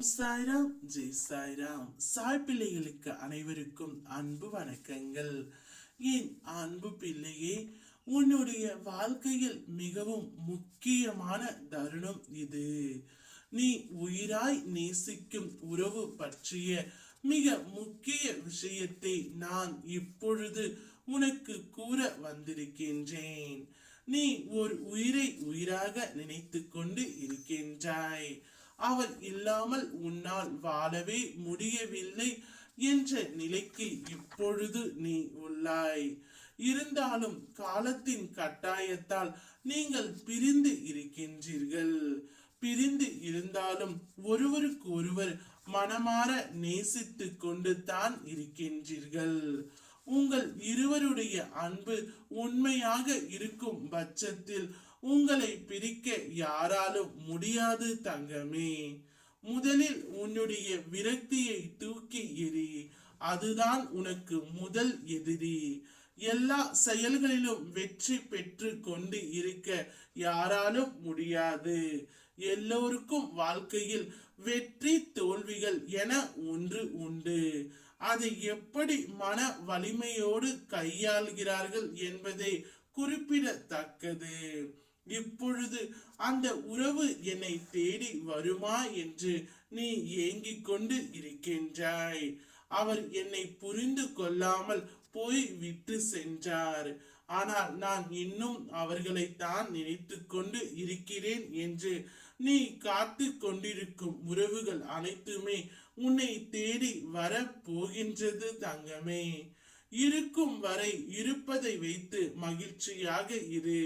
சாய்ராம் ஜெய் சாய்ராம் சாய் பிள்ளைகளுக்கு அனைவருக்கும் அன்பு வணக்கங்கள். என் அன்பு பிள்ளையே உன்னுடைய வாழ்க்கையில் மிகவும் முக்கியமான தருணம் இது. நீ உயிராய் நேசிக்கும் உறவு பற்றிய மிக முக்கிய விஷயத்தை நான் இப்பொழுது உனக்கு கூற வந்திருக்கின்றேன். நீ ஒரு உயிரை உயிராக நினைத்து கொண்டு இருக்கின்றாய். அவள் இல்லாமல் உன்னால் வாழவே முடியவில்லை என்ற நிலைக்கு இப்பொழுது நீ உள்ளாய். இருந்தாலும் காலத்தின் கட்டாயத்தால் நீங்கள் பிரிந்து இருக்கின்றீர்கள். பிரிந்து இருந்தாலும் ஒருவருக்கு ஒருவர் மனமாற நேசித்து கொண்டு தான் இருக்கின்றீர்கள். உங்கள் இருவருடைய அன்பு உண்மையாக இருக்கும் பட்சத்தில் உங்களை பிரிக்க யாராலும் முடியாது தங்கமே. முதலில் உன்னுடைய விரக்தியை தூக்கி எறி அதுதான் உனக்கு முதல் எதிரி. எல்லா செயல்களிலும் வெற்றி பெற்று கொண்டு இருக்க யாராலும் முடியாது. எல்லோருக்கும் வாழ்க்கையில் வெற்றி தோல்விகள் என ஒன்று உண்டு. அதை எப்படி மன வலிமையோடு கையாள்கிறார்கள் என்பதை குறிப்பிடத்தக்கது. இப்பொழுது அந்த உறவு என்னை தேடி வருமா என்று நீ ஏங்கிக் கொண்டு இருக்கின்றாய். அவர் என்னை புரிந்து கொள்ளாமல் போய் விட்டு சென்றார். ஆனால் நான் இன்னும் அவர்களை தான் நினைத்து கொண்டு இருக்கிறேன் என்று நீ காத்து கொண்டிருக்கும் உறவுகள் அனைத்துமே உன்னை தேடி வர போகின்றது தங்கமே. இருக்கும் வரை இருப்பதை வைத்து மகிழ்ச்சியாக இரு.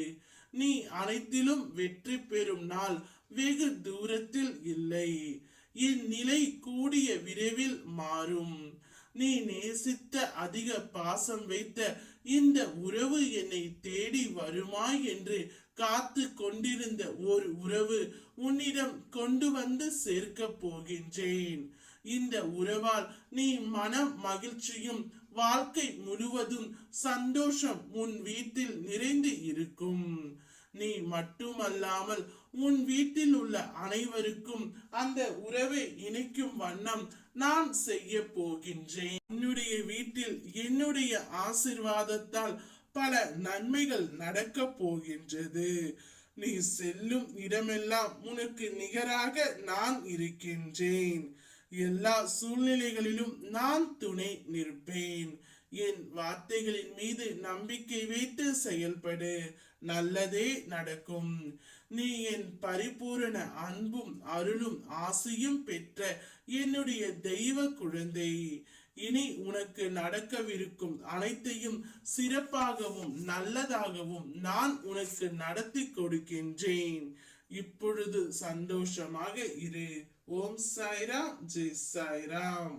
நீ அனைத்திலும் வெற்றி பெறும் நாள் வெகு தூரத்தில் இல்லை. என் நிலை கூடிய விரைவில் மாறும். நீ நேசித்த அதிக பாசம் வைத்த இந்த உறவு என்னை தேடி வருமா என்று காத்து கொண்டிருந்த ஒரு உறவு உன்னிடம் கொண்டு வந்து சேர்க்க போகின்றேன். இந்த உறவால் நீ மன மகிழ்ச்சியும் வாழ்க்கை முழுவதும் சந்தோஷம் உன் வீட்டில் நிறைந்து இருக்கும். நீ மட்டுமல்லாமல் உன் வீட்டில் உள்ள அனைவருக்கும் அந்த உறவை இணைக்கும் வண்ணம் நான் செய்ய போகின்றேன். என்னுடைய வீட்டில் என்னுடைய ஆசிர்வாதத்தால் பல நன்மைகள் நடக்க போகின்றது. நீ செல்லும் இடமெல்லாம் உனக்கு நிகராக நான் இருக்கின்றேன். எல்லா சூழ்நிலைகளிலும் நான் துணை நிற்பேன். என் வார்த்தைகளின் மீது நம்பிக்கை வைத்து செயல்படு. நல்லதே நடக்கும். நீ என் பரிபூரண அன்பும் அருளும் ஆசையும் பெற்ற என்னுடைய தெய்வ குழந்தை. இனி உனக்கு நடக்கவிருக்கும் அனைத்தையும் சிறப்பாகவும் நல்லதாகவும் நான் உனக்கு நடத்தி கொடுக்கின்றேன். இப்பொழுது சந்தோஷமாக இரு. ஓம் சாய்ராம் ஜெய் சாய்ராம்